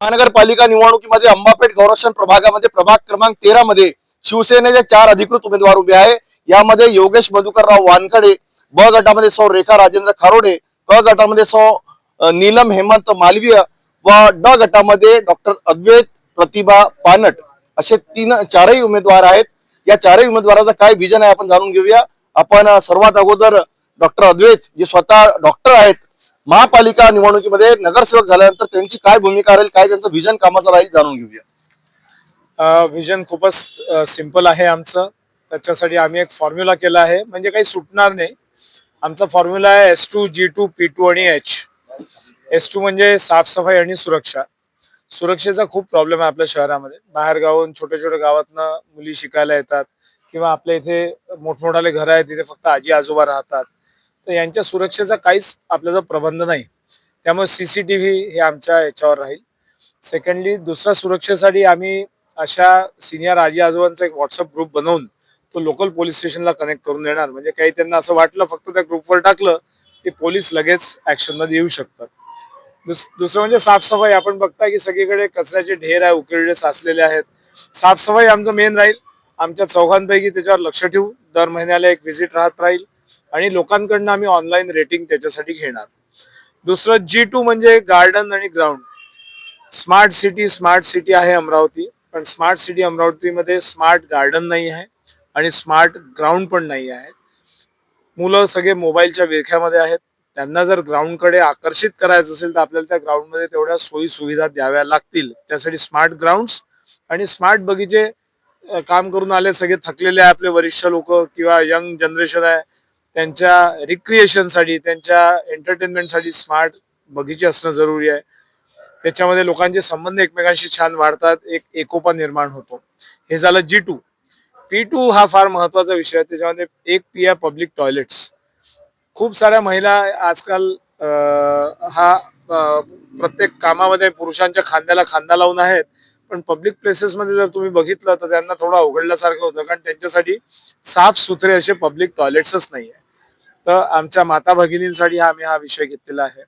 महानगरपालिका निवडणुकीमध्ये अंबापेठ गौरक्षण प्रभागामध्ये प्रभाग क्रमांक तेरा मध्ये शिवसेनेचे चार अधिकृत उमेदवार उभे आहे. यामध्ये योगेश मधुकरराव वानकडे ब गटामध्ये सौ रेखा राजेंद्र खारोडे क गटामध्ये सौ नीलम हेमंत मालवीय व ड गटामध्ये डॉक्टर अद्वैत प्रतिभा पानट. असे तीन चारही उमेदवार आहेत. या चारही उमेदवाराचा काय विजन आहे आपण जाणून घेऊया. आपण सर्वात अगोदर डॉक्टर अद्वैत जे स्वतः डॉक्टर आहेत महापालिका निवडणुकीमध्ये नगरसेवक झाल्यानंतर त्यांची काय भूमिका राहील काय त्यांचं विजन कामाचं राहील जाणून घेऊया. व्हिजन खूपच सिंपल आहे आमचं. त्याच्यासाठी आम्ही एक फॉर्म्युला केला आहे. म्हणजे काही सुटणार नाही. आमचा फॉर्म्युला आहे S two G two P two आणि एच एस टू म्हणजे साफसफाई आणि सुरक्षा. सुरक्षेचा खूप प्रॉब्लेम आहे आपल्या शहरामध्ये. बाहेर गावून छोट्या छोट्या गावातनं मुली शिकायला येतात. किंवा आपल्या इथे मोठमोठाले घरं आहेत तिथे फक्त आजी आजोबा राहतात. तर यांच्या सुरक्षेचा काहीच आपल्याला प्रबंध नाही त्यामुळे सीसीटीव्ही हे आमच्या याच्यावर राहील. सेकंडली दुसऱ्या सुरक्षेसाठी आम्ही अशा सिनियर आजी आजोबांचा एक व्हॉट्सअप ग्रुप बनवून तो लोकल पोलीस स्टेशनला कनेक्ट करून देणार. म्हणजे काही त्यांना असं वाटलं फक्त त्या ग्रुपवर टाकलं की पोलीस लगेच ॲक्शनमध्ये येऊ शकतात. दुस दुसरं म्हणजे साफसफाई. आपण बघताय की सगळीकडे कचऱ्याचे ढेर आहे उकिरडे साचलेले आहेत. साफसफाई आमचं मेन राहील. आमच्या चौघांपैकी त्याच्यावर लक्ष ठेवू. दर महिन्याला एक व्हिजिट राहत राहील. आणि लोकांकडनं आम्ही ऑनलाईन रेटिंग त्याच्यासाठी घेणार. दुसरं जी टू म्हणजे गार्डन आणि ground smart city smart city आहे अमरावती. पण स्मार्ट सिटी अमरावतीमध्ये स्मार्ट गार्डन नाही आहे आणि स्मार्ट ग्राउंड पण नाही आहे. मुलं सगळे मोबाईलच्या विळख्यामध्ये आहेत. त्यांना जर ग्राउंडकडे आकर्षित करायचं असेल तर आपल्याला त्या ग्राउंडमध्ये तेवढ्या सोयी सुविधा द्याव्या लागतील. त्यासाठी स्मार्ट ग्राउंड्स आणि स्मार्ट बगीचे काम करून आले सगळे थकलेले आहे आपले वरिष्ठ लोक किंवा यंग जनरेशन आहे. त्यांच्या रिक्रिएशनसाठी त्यांच्या एंटरटेनमेंटसाठी स्मार्ट बगीचे असणं जरुरी आहे. त्याच्यामध्ये लोकांचे संबंध एकमेकांशी छान वाढतात एक एकोपा निर्माण होतो. हे झालं जी टू पी टू हा फार महत्त्वाचा विषय आहे. त्याच्यामध्ये एक पी आहे पब्लिक टॉयलेट्स खूप साऱ्या महिला आजकाल अं, हा प्रत्येक कामामध्ये पुरुषांच्या खांद्याला खांदा लावून आहेत. पण पब्लिक प्लेसेसमध्ये जर तुम्ही बघितलं तर त्यांना थोडं अवघडल्यासारखं होतं कारण त्यांच्यासाठी साफ सुथरे असे पब्लिक टॉयलेट्सच नाही आहे तर आमच्या माता भगिनींसाठी हा आम्ही हा विषय घेतलेला आहे.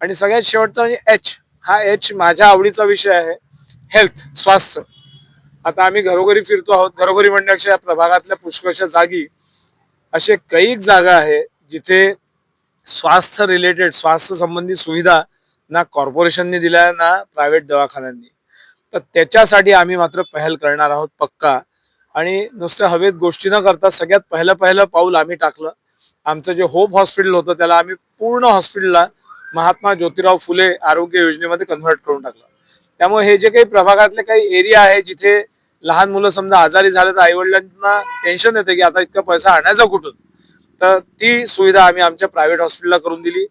आणि सगळ्यात शेवटचा म्हणजे एच हा एच माझ्या आवडीचा विषय आहे. हेल्थ स्वास्थ्य. आता आम्ही घरोघरी फिरतो आहोत. घरोघरी म्हणण्यापेक्षा या प्रभागातल्या पुष्कळशा जागी असे कैक जागा आहे जिथे स्वास्थ्य रिलेटेड स्वास्थ्य संबंधी सुविधा ना कॉर्पोरेशनने दिल्या ना प्रायव्हेट दवाखान्यांनी. तर त्याच्यासाठी आम्ही मात्र पहल करणार आहोत पक्का. आणि नुसत्या हवेत गोष्टी न करता सगळ्यात पहिलं पहिलं पाऊल आम्ही टाकलं. आमचं जे होप हॉस्पिटल होतं त्याला आम्ही पूर्ण हॉस्पिटलला महात्मा ज्योतिराव फुले आरोग्य योजनेमध्ये कन्व्हर्ट करून टाकलं. त्यामुळे हे जे काही प्रभागातले काही एरिया आहे जिथे लहान मुलं समजा आजारी झाले तर आईवडिलांना टेन्शन येते की आता इतका पैसा आणायचा कुठून? तर ती सुविधा आम्ही आमच्या प्रायव्हेट हॉस्पिटलला करून दिली.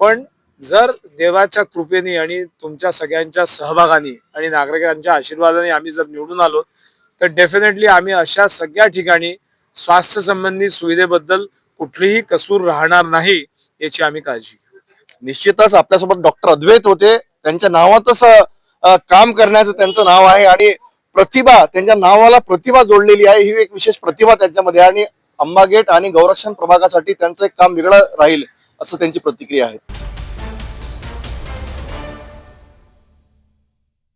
पण जर देवाच्या कृपेने आणि तुमच्या सगळ्यांच्या सहभागाने आणि नागरिकांच्या आशीर्वादाने आम्ही जर निवडून आलो तर डेफिनेटली आम्ही अशा सगळ्या ठिकाणी स्वास्थ्य संबंधित सुविधेबद्दल कुठलीही कसूर राहणार नाही याची आम्ही काळजी घेऊ. निश्चितच आपल्यासोबत डॉक्टर अद्वैत होते. त्यांच्या नावातच काम करण्याचं त्यांचं नाव आहे आणि प्रतिभा त्यांच्या नावाला प्रतिभा जोडलेली आहे. ही एक विशेष प्रतिभा त्यांच्यामध्ये आणि अंबागेट आणि गौरक्षण प्रभागासाठी त्यांचं एक काम वेगळं राहील असं त्यांची प्रतिक्रिया आहे.